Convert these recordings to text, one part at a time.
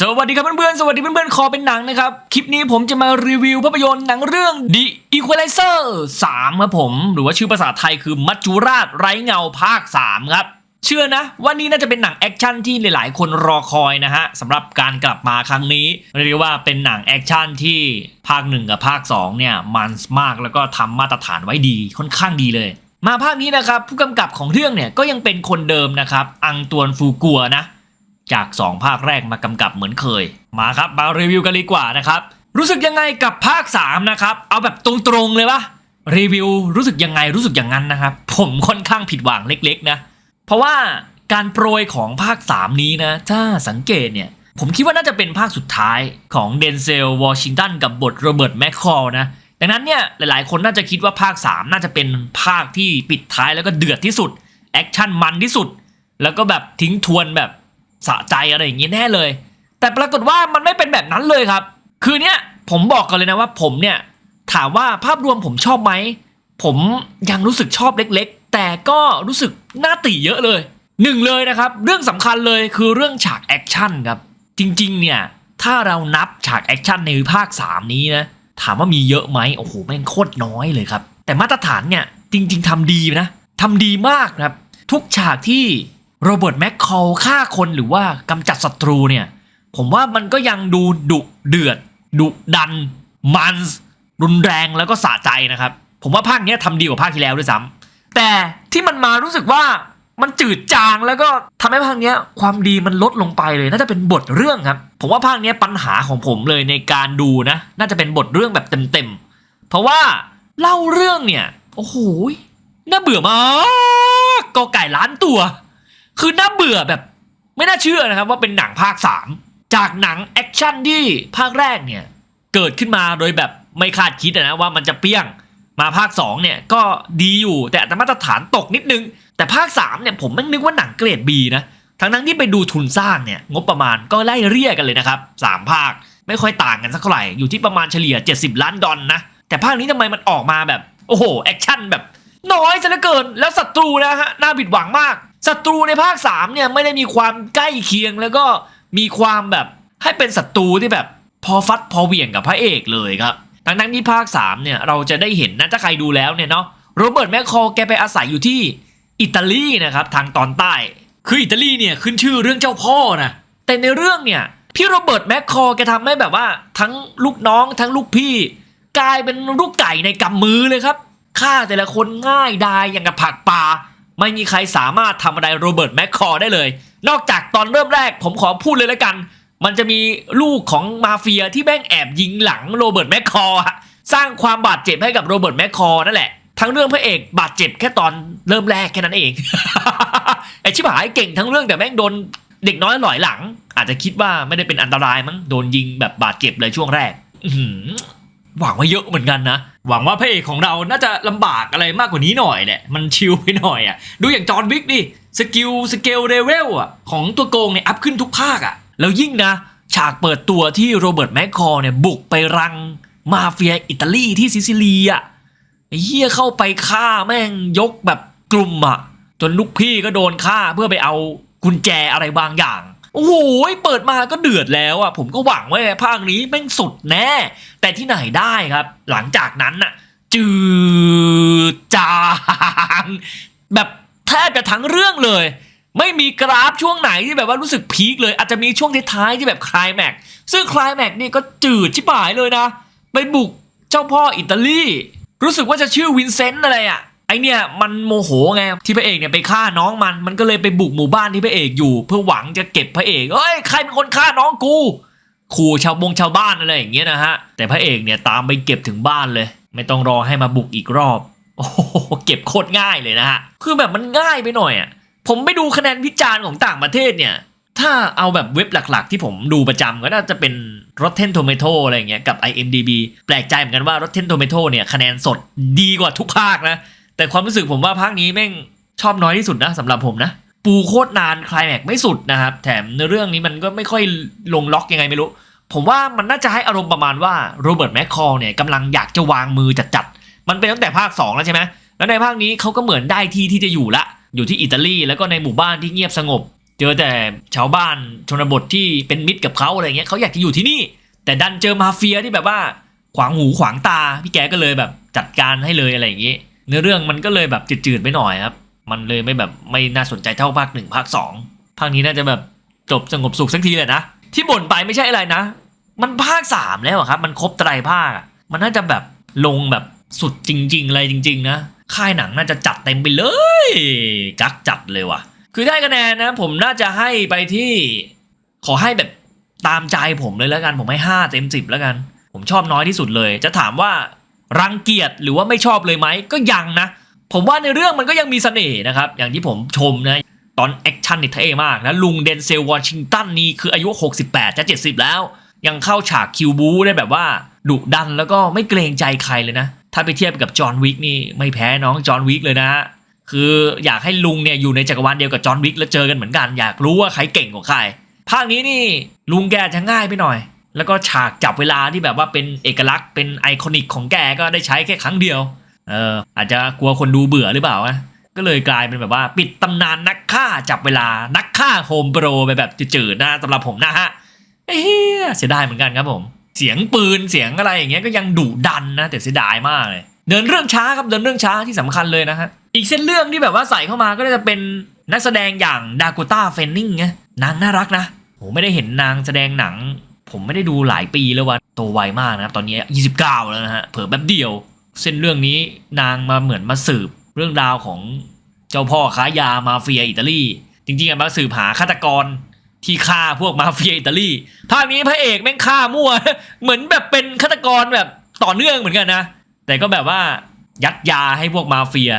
สวัสดีครับเพื่อนๆ สวัสดีเพื่อนๆ คอเป็นหนังนะครับ คลิปนี้ผมจะมารีวิวภาพยนตร์หนังเรื่อง The Equalizer 3 ครับผม หรือว่าชื่อภาษาไทยคือมัจจุราชไร้เงาภาค 3 ครับ เชื่อนะว่านี่น่าจะเป็นหนังแอคชั่นที่หลายๆ คนรอคอยนะฮะสำหรับการกลับมาครั้งนี้ เรียกว่าเป็นหนังแอคชั่นที่ภาค 1 กับภาค 2 เนี่ยมันมากแล้วก็ทำมาตรฐานไว้ดีค่อนข้างดีเลย มาภาคนี้นะครับผู้กำกับของเรื่องเนี่ยก็ยังเป็นคนเดิมนะครับอังตวนฟูกัวนะ จาก 2 ภาคแรกมากำกับเหมือนเคย มาครับมารีวิวกันดีกว่านะครับรู้สึกยังไงกับภาค 3 นะครับ เอาแบบตรงๆเลยปะรีวิวรู้สึกยังไงรู้สึกอย่างนั้นนะครับ ผมค่อนข้างผิดหวังเล็กๆนะ เพราะว่าการโปรยของภาค 3 นี้นะ ถ้าสังเกตเนี่ย ผมคิดว่าน่าจะเป็นภาคสุดท้ายของเดนเซลวอชิงตันกับบทโรเบิร์ตแมคคอลนะ ดังนั้นเนี่ยหลายๆ คนน่าจะคิดว่าภาค 3 น่าจะเป็นภาคที่ปิดท้ายแล้วก็เดือดที่สุดแอคชั่นมันที่สุด แล้วก็แบบทิ้งทวนแบบสะใจอะไรอย่างงี้แน่เลย แต่ปรากฏว่ามันไม่เป็นแบบนั้นเลยครับ คือเนี้ยผมบอกกันเลยนะว่าผมเนี่ยถามว่าภาพรวมผมชอบไหมผมยังรู้สึกชอบเล็กๆ แต่ก็รู้สึกน่าติเยอะเลยหนึ่งเลยนะครับ เรื่องสำคัญเลยคือเรื่องฉากแอคชั่นครับ จริงๆเนี่ยถ้าเรานับฉากแอคชั่นในภาค 3 นี้นะ ถามว่ามีเยอะไหมโอ้โหแม่งโคตรน้อยเลยครับ แต่มาตรฐานเนี่ยจริง ๆทำดีนะทำดีมากครับ ทุกฉากที่โรเบิร์ตแมคคอลฆ่าคนหรือว่ากำจัดศัตรูเนี่ย ผมว่ามันก็ยังดูดุเดือด ดุดัน มันรุนแรงแล้วก็สะใจนะครับ ผมว่าภาคเนี้ยทำดีกว่าภาคที่แล้วด้วยซ้ำแต่ที่มันมารู้สึกว่า มันจืดจางแล้วก็ทำให้ภาคเนี้ยความดีมันลดลงไปเลยน่าจะเป็นบทเรื่องครับ ผมว่าภาคเนี้ยปัญหาของผมเลยในการดูนะ น่าจะเป็นบทเรื่องแบบเต็มๆ เพราะว่าเล่าเรื่องเนี่ยโอ้โหน่าเบื่อมากกอไก่ล้านตัว คือน่าเบื่อแบบไม่น่าเชื่อนะครับว่าเป็นหนังภาค 3 จากหนังแอคชั่นที่ภาคแรกเนี่ยเกิดขึ้นมาโดยแบบไม่คาดคิดนะว่ามันจะเปี้ยง มาภาค 2 เนี่ยก็ดีอยู่แต่อาจจะมาตรฐานตกนิดนึง แต่ภาค 3 เนี่ยผมไม่นึกว่าหนังเกรด B นะทั้งนั้นที่ไปดูทุนสร้างเนี่ยงบประมาณก็ไล่เรียกกันเลยนะครับ 3 ภาคไม่ค่อยต่างกันสักเท่าไหร่อยู่ที่ประมาณเฉลี่ย 70 ล้านดอลนะ แต่ภาคนี้ทำไมมันออกมาแบบ โอ้โห แอคชั่นแบบ น้อยซะเหลือเกิน แล้วศัตรูนะฮะน่าผิดหวังมากศัตรูในภาค 3 เนี่ยไม่ได้มีความใกล้เคียงแล้วก็มีความแบบให้เป็นศัตรูที่แบบพอฟัดพอเหวี่ยงกับพระเอกเลยครับ ทั้งนั้นที่ภาค3เนี่ยเราจะได้เห็นนะถ้าใครดูแล้วเนี่ยเนาะโรเบิร์ตแมคคอแกไปอาศัยอยู่ที่อิตาลีนะครับทางตอนใต้ คืออิตาลีเนี่ยขึ้นชื่อเรื่องเจ้าพ่อนะแต่ในเรื่องเนี่ยพี่โรเบิร์ตแมคคอแกทำให้แบบว่าทั้งลูกน้องทั้งลูกพี่ กลายเป็นลูกไก่ในกำมือเลยครับฆ่าแต่ละคนง่ายดายอย่างกับผักปลาไม่มีใครสามารถทำอะไรโรเบิร์ตแมคคอได้เลย นอกจากตอนเริ่มแรกผมขอพูดเลยแล้วกัน มันจะมีลูกของมาเฟียที่แม่งแอบยิงหลังโรเบิร์ตแมคคอร์อะสร้างความบาดเจ็บให้กับโรเบิร์ตแมคคอร์นั่นแหละ ทั้งเรื่องพระเอกบาดเจ็บแค่ตอนเริ่มแรกแค่นั้นเอง ไอชิบหายเก่งทั้งเรื่องแต่แม่งโดนเด็กน้อยหลอยหลัง อาจจะคิดว่าไม่ได้เป็นอันตรายมั้งโดนยิงแบบบาดเจ็บเลยช่วงแรกหวังว่าเยอะเหมือนกันนะ หวังว่าพระเอกของเราน่าจะลำบากอะไรมากกว่านี้หน่อยแหละ มันชิลไปหน่อยอะ ดูอย่างจอห์นวิกดิ สกิลสเกลเลเวลอะของตัวโกงเนี่ยอัพขึ้นทุกภาคอะ แล้วยิ่งนะ ฉากเปิดตัวที่โรเบิร์ตแมคคอร์เนี่ยบุกไปรังมาเฟียอิตาลีที่ซิซิลีอะไอ้เฮียเข้าไปฆ่าแม่งยกแบบกลุ่มอะ จนลูกพี่ก็โดนฆ่าเพื่อไปเอากุญแจอะไรบางอย่าง โอ้โหเปิดมาก็เดือดแล้วอะผมก็หวังว่าภาคนี้แม่งสุดแน่ แต่ที่ไหนได้ครับ หลังจากนั้นน่ะ จืดจาง แบบแทบจะทั้งเรื่องเลย ไม่มีกราฟช่วงไหนที่แบบว่ารู้สึกพีคเลย อาจจะมีช่วงท้ายๆที่แบบคลายแม็กซ์ซึ่งคลายแม็กซ์นี่ก็จืดชิบหายเลยนะไปบุกเจ้าพ่ออิตาลีรู้สึกว่าจะชื่อวินเซนต์อะไรอะไอเนี่ยมันโมโหไงที่พระเอกเนี่ยไปฆ่าน้องมันมันก็เลยไปบุกหมู่บ้านที่พระเอกอยู่ เพื่อหวังจะเก็บพระเอกเอ้ยใครเป็นคนฆ่าน้องกูขู่ชาวบงชาวบ้านอะไรอย่างเงี้ยนะฮะแต่พระเอกเนี่ยตามไปเก็บถึงบ้านเลย ไม่ต้องรอให้มาบุกอีกรอบโอ้โหเก็บโคตรง่ายเลยนะฮะคือแบบมันง่ายไปหน่อยอะ ผมไปดูคะแนนวิจารณ์ของต่างประเทศเนี่ย ถ้าเอาแบบเว็บหลักๆ ที่ผมดูประจำก็น่าจะเป็น Rotten Tomato อะไรอย่างเงี้ยกับ IMDb แปลกใจเหมือนกันว่า Rotten Tomato เนี่ยคะแนนสดดีกว่าทุกภาคนะ แต่ความรู้สึกผมว่าภาคนี้แม่งชอบน้อยที่สุดนะสำหรับผมนะ ปูโคตรนานคลายแม็กไม่สุดนะครับ แถมในเรื่องนี้มันก็ไม่ค่อยลงล็อกยังไงไม่รู้ ผมว่ามันน่าจะให้อารมณ์ประมาณว่าโรเบิร์ตแมคคอลเนี่ยกำลังอยากจะวางมือจัดๆมันเป็นตั้งแต่ภาค 2 แล้วใช่ไหมแล้วในภาคนี้เขาก็เหมือนได้ที่ที่จะอยู่ละ อยู่ที่อิตาลีแล้วก็ในหมู่บ้านที่เงียบสงบ เจอแต่ชาวบ้านชนบทที่เป็นมิตรกับเขาอะไรเงี้ยเขาอยากจะอยู่ที่นี่ แต่ดันเจอมาเฟียที่แบบว่าขวางหูขวางตาพี่แกก็เลยแบบจัดการให้เลยอะไรอย่างงี้เนื้อเรื่องมันก็เลยแบบจืดๆไปหน่อยครับ มันเลยไม่แบบไม่น่าสนใจเท่าภาคหนึ่งภาคสองภาคนี้น่าจะแบบจบสงบสุขสักทีเลยนะ ที่บ่นไปไม่ใช่อะไรนะ มันภาคสามแล้วครับ มันครบไตรภาคมันน่าจะแบบลงแบบ สุดจริงๆเลยจริง ๆ นะ ค่ายหนังน่าจะจัดเต็มไปเลย กักจัดเลยว่ะ คือได้คะแนนนะ ผมน่าจะให้ไปที่ ขอให้แบบตามใจผมเลยแล้วกัน ผมให้ห้าเต็มสิบแล้วกัน ผมชอบน้อยที่สุดเลย จะถามว่ารังเกียจหรือว่าไม่ชอบเลยไหมก็ยังนะ ผมว่าในเรื่องมันก็ยังมีเสน่ห์นะครับ อย่างที่ผมชมนะตอนแอคชั่นนี่เท่มากนะลุงเดนเซลวอชิงตันนี่คืออายุ 68 จะ 70 แล้ว ยังเข้าฉากคิวบูได้แบบว่าดุดันแล้วก็ไม่เกรงใจใครเลยนะ ถ้าไปเทียบกับจอห์นวิกนี่ไม่แพ้น้องจอห์นวิกเลยนะฮะคืออยากให้ลุงเนี่ยอยู่ในจักรวาลเดียวกับจอห์นวิกแล้วเจอกันเหมือนกัน อยากรู้ว่าใครเก่งกว่าใคร ภาคนี้นี่ลุงแกจะง่ายไปหน่อย แล้วก็ฉากจับเวลาที่แบบว่าเป็นเอกลักษณ์เป็นไอคอนิกของแกก็ได้ใช้แค่ครั้งเดียว เอออาจจะกลัวคนดูเบื่อหรือเปล่านะก็เลยกลายเป็นแบบว่าปิดตำนานนักฆ่าจับเวลานักฆ่าโฮมโปรไปแบบจืดๆนะสำหรับผมนะฮะเอ้ยเสียดายเหมือนกันครับผม เสียงปืนเสียงอะไรอย่างเงี้ยก็ยังดุดันนะแต่เสียดายมากเลย เดินเรื่องช้าครับเดินเรื่องช้าที่สำคัญเลยนะฮะอีกเส้นเรื่องที่แบบว่าใส่เข้ามาก็จะเป็นนักแสดงอย่างดา k กต้าเฟนนิงไงนางน่ารักนะผมไม่ได้เห็นนางแสดงหนัง ผมไม่ได้ดูหลายปีแล้ววันโตไวมากนะครับตอนนี้ 29 แล้วนะฮะเผลอแป๊บเดียว เส้นเรื่องนี้นางมาเหมือนมาสืบเรื่องราวของเจ้าพ่อค้ายามาเฟียอิตาลีจริงๆอะมาสืบหาฆาตกร ที่ฆ่าพวกมาเฟียอิตาลีภาคนี้พระเอกแม่งฆ่ามั่ว เหมือนแบบเป็นฆาตกรแบบต่อเนื่องเหมือนกันนะ แต่ก็แบบว่ายัดยาให้พวกมาเฟีย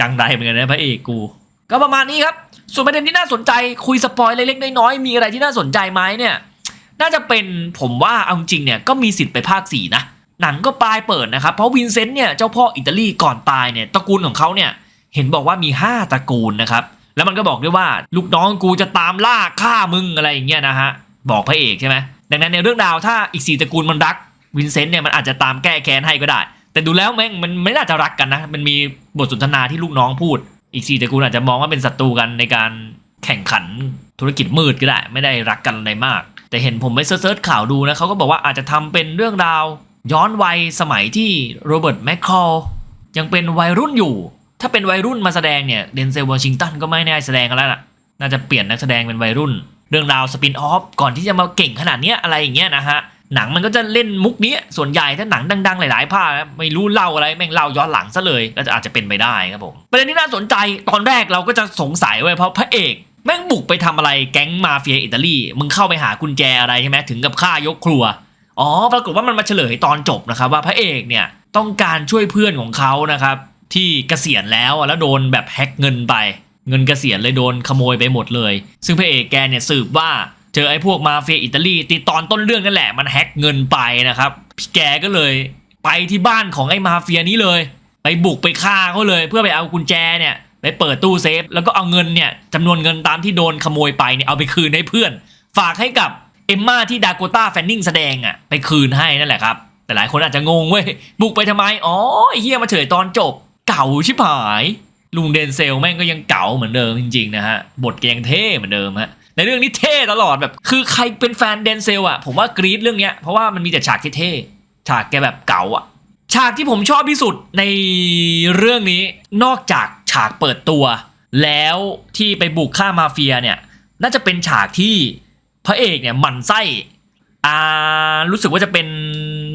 จังไรเหมือนกันนะพระเอกกู ก็ประมาณนี้ครับ ส่วนประเด็นที่น่าสนใจคุยสปอยเล็กๆน้อยๆมีอะไรที่น่าสนใจไหมเนี่ย น่าจะเป็นผมว่าเอาจริงเนี่ยก็มีสิทธิ์ไปภาค4นะหนังก็ปลายเปิดนะครับ เพราะวินเซนต์เนี่ยเจ้าพ่ออิตาลีก่อนตายเนี่ยตระกูลของเขาเนี่ยเห็นบอกว่ามี 5 ตระกูลนะครับ แล้วมันก็บอกด้วยว่าลูกน้องกูจะตามล่าฆ่ามึงอะไรอย่างเงี้ยนะฮะบอกพระเอกใช่ไหมดังนั้นในเรื่องราวถ้าอีก4ตระกูลมันรักวินเซนต์เนี่ยมันอาจจะตามแก้แค้นให้ก็ได้ แต่ดูแล้วแม่งมันไม่น่าจะรักกันนะ มันมีบทสนทนาที่ลูกน้องพูด อีก4ตระกูลอาจจะมองว่าเป็นศัตรูกันในการแข่งขันธุรกิจมืดก็ได้ ไม่ได้รักกันอะไรมาก แต่เห็นผมไปเซิร์ชข่าวดูนะเขาก็บอกว่าอาจจะทำเป็นเรื่องราว ย้อนวัยสมัยที่โรเบิร์ตแมคคอลยังเป็นวัยรุ่นอยู่ ถ้าเป็นวัยรุ่นมาแสดงเนี่ยเดนเซลวอชิงตันก็ไม่แน่แสดงกันแล้วล่ะ น่าจะเปลี่ยนนักแสดงเป็นวัยรุ่น เรื่องราวสปินออฟก่อนที่จะมาเก่งขนาดเนี้ยอะไรอย่างเงี้ยนะฮะหนังมันก็จะเล่นมุกนี้ส่วนใหญ่ถ้าหนังดังๆ หลายๆภาคไม่รู้เล่าอะไรแม่งเล่าย้อนหลังซะเลยก็จะอาจจะเป็นไปได้ครับผมประเด็นที่น่าสนใจตอนแรกเราก็จะสงสัยเว้เพราะพระเอกแม่งบุกไปทำอะไรแก๊งมาเฟียอิตาลีมึงเข้าไปหากุญแจอะไรใช่ไหมถึงกับฆ่ายกครัวอ๋อปรากฏว่ามันมาเฉลยตอนจบนะครับว่าพระเอกเนี่ยต้องการช่วยเพื่อนของเขานะครับ ที่เกษียณแล้วอะแล้วโดนแบบแฮ็กเงินไป เงินเกษียณเลยโดนขโมยไปหมดเลย ซึ่งพระเอกแกเนี่ยสืบว่าเจอไอ้พวกมาเฟียอิตาลีติดตอนต้นเรื่องนั่นแหละมันแฮ็กเงินไปนะครับพี่แกก็เลยไปที่บ้านของไอ้มาเฟียนี้เลย ไปบุกไปฆ่าเขาเลยเพื่อไปเอากุญแจเนี่ยไปเปิดตู้เซฟ แล้วก็เอาเงินเนี่ยจำนวนเงินตามที่โดนขโมยไปเนี่ยเอาไปคืนให้เพื่อน ฝากให้กับเอมมาที่ดาโกต้าแฟนนิงแสดงอะไปคืนให้นั่นแหละครับ แต่หลายคนอาจจะงงเว้ยบุกไปทำไมอ๋อเฮียมาเฉยตอนจบ เก่าชิบหาย ลุงเดนเซลแม่งก็ยังเก่าเหมือนเดิมจริงๆนะฮะ บทแกยังเท่เหมือนเดิมฮะในเรื่องนี้เท่ตลอดแบบ คือใครเป็นแฟนเดนเซลอะผมว่ากรี๊ดเรื่องเนี้ยเพราะว่ามันมีแต่ฉากที่เท่ฉากแกแบบเก่าอะฉากที่ผมชอบที่สุดในเรื่องนี้นอกจากฉากเปิดตัว แล้วที่ไปบุกฆ่ามาเฟียเนี่ยน่าจะเป็นฉากที่พระเอกเนี่ยหมั่นไส้อ่ารู้สึกว่าจะเป็น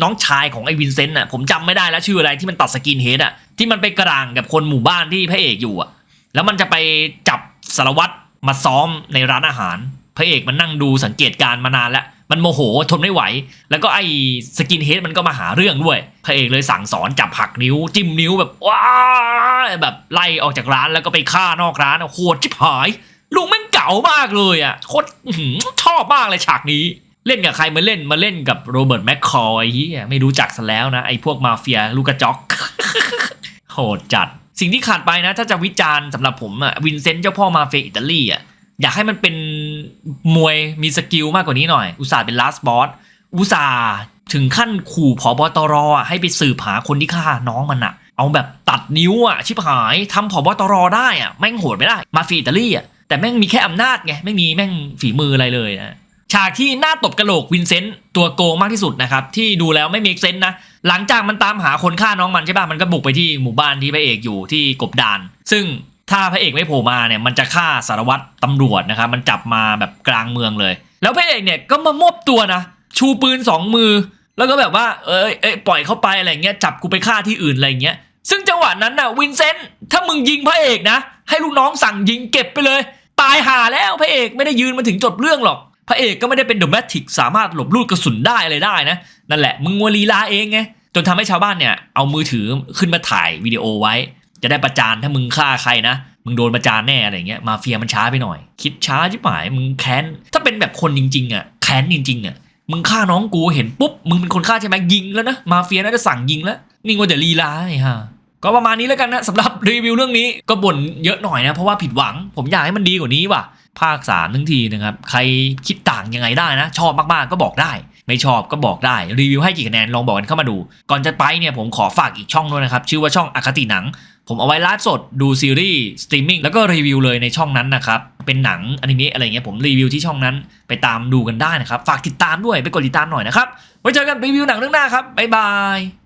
น้องชายของไอ้วินเซนต์อะผมจำไม่ได้แล้วชื่ออะไรที่มันตัดสกินเฮดอะ ที่มันไปกลางกับคนหมู่บ้านที่พระเอกอยู่อะแล้วมันจะไปจับสารวัตรมาซ้อมในร้านอาหาร พระเอกมันนั่งดูสังเกตการมานานแล้วมันโมโหทนไม่ไหว แล้วก็ไอ้สกินเฮดมันก็มาหาเรื่องด้วย พระเอกเลยสั่งสอนจับหักนิ้ว จิ้มนิ้วแบบว้าแบบไล่ออกจากร้านแล้วก็ไปฆ่านอกร้านโคตรชิบหาย ลุงแม่งเก๋ามากเลยอะโคตรชอบมากเลยฉากนี้ เล่นกับใครมาเล่นมาเล่นกับโรเบิร์ตแมคคอยไม่รู้จักซะแล้วนะ ไอ้พวกมาเฟียลูกกระจอก โหดจัด สิ่งที่ขาดไปนะ ถ้าจะวิจารณ์สำหรับผมอะวินเซนต์เจ้าพ่อมาเฟียอิตาลีอะอยากให้มันเป็นมวยมีสกิลมากกว่านี้หน่อย อุตส่าห์เป็นลาสบอสอุตส่าห์ถึงขั้นขู่ผอบอตรอะให้ไปสืบหาคนที่ฆ่าน้องมันอะเอาแบบตัดนิ้วอะชิบหายทำผอบอตรได้อะแม่งโหดไม่ได้ มาฟีอิตาลีอะแต่แม่งมีแค่อำนาจไงไม่มีแม่งฝีมืออะไรเลยนะ ฉากที่หน้าตบกระโหลกวินเซนต์ตัวโกงมากที่สุดนะครับ ที่ดูแล้วไม่มีเซนต์นะ หลังจากมันตามหาคนฆ่าน้องมันใช่ป่ะมันก็บุกไปที่หมู่บ้านที่พระเอกอยู่ที่กบดาน ซึ่งถ้าพระเอกไม่โผล่มาเนี่ยมันจะฆ่าสารวัตรตำรวจนะครับมันจับมาแบบกลางเมืองเลย แล้วพระเอกเนี่ยก็มามอบตัวนะ ชูปืนสองมือ แล้วก็แบบว่าเอ้ยเอ้ยปล่อยเข้าไปอะไรเงี้ยจับกูไปฆ่าที่อื่นอะไรเงี้ยซึ่งจังหวะนั้นน่ะวินเซนต์ถ้ามึงยิงพระเอกนะ ให้ลูกน้องสั่งยิงเก็บไปเลย ตายห่าแล้วพระเอกไม่ได้ยืนมาถึงจบเรื่องหรอก พระเอกก็ไม่ได้เป็นโดแมทิกสามารถหลบลูดกระสุนได้อะไรได้นะ นั่นแหละมึงมัวลีลาเองไงจนทำให้ชาวบ้านเนี่ยเอามือถือขึ้นมาถ่ายวิดีโอไว้ จะได้ประจานถ้ามึงฆ่าใครนะมึงโดนประจานแน่อะไรเงี้ยมาเฟียมันช้าไปหน่อย คิดช้าชิบหายมึงแค้นถ้าเป็นแบบคนจริงๆอะแค้นจริงๆอะมึงฆ่าน้องกูเห็นปุ๊บมึงเป็นคนฆ่าใช่ไหมยิงแล้วนะมาเฟียน่าจะสั่งยิงแล้วนี่ก็จะลีลาไอ้ห่า ก็ประมาณนี้แล้วกันนะสำหรับรีวิวเรื่องนี้ก็บ่นเยอะหน่อยนะเพราะว่าผิดหวัง ผมอยากให้มันดีกว่านี้ว่ะภาคสามทั้งทีนะครับใครคิดต่างยังไงได้นะ ชอบมากๆก็บอกได้ ไม่ชอบก็บอกได้รีวิวให้กี่คะแนนลองบอกกันเข้ามาดู ก่อนจะไปเนี่ยผมขอฝากอีกช่องด้วยนะครับชื่อว่าช่องอคติหนัง ผมเอาไว้ไลฟ์สดดูซีรีส์สตรีมมิ่งแล้วก็รีวิวเลยในช่องนั้นนะครับเป็นหนังอนิเมะอะไรเงี้ยผมรีวิวที่ช่องนั้นไปตามดูกันได้นะครับฝากติดตามด้วยไปกดติดตามหน่อยนะครับไว้เจอกันรีวิวหนังเรื่องหน้าครับบ๊ายบาย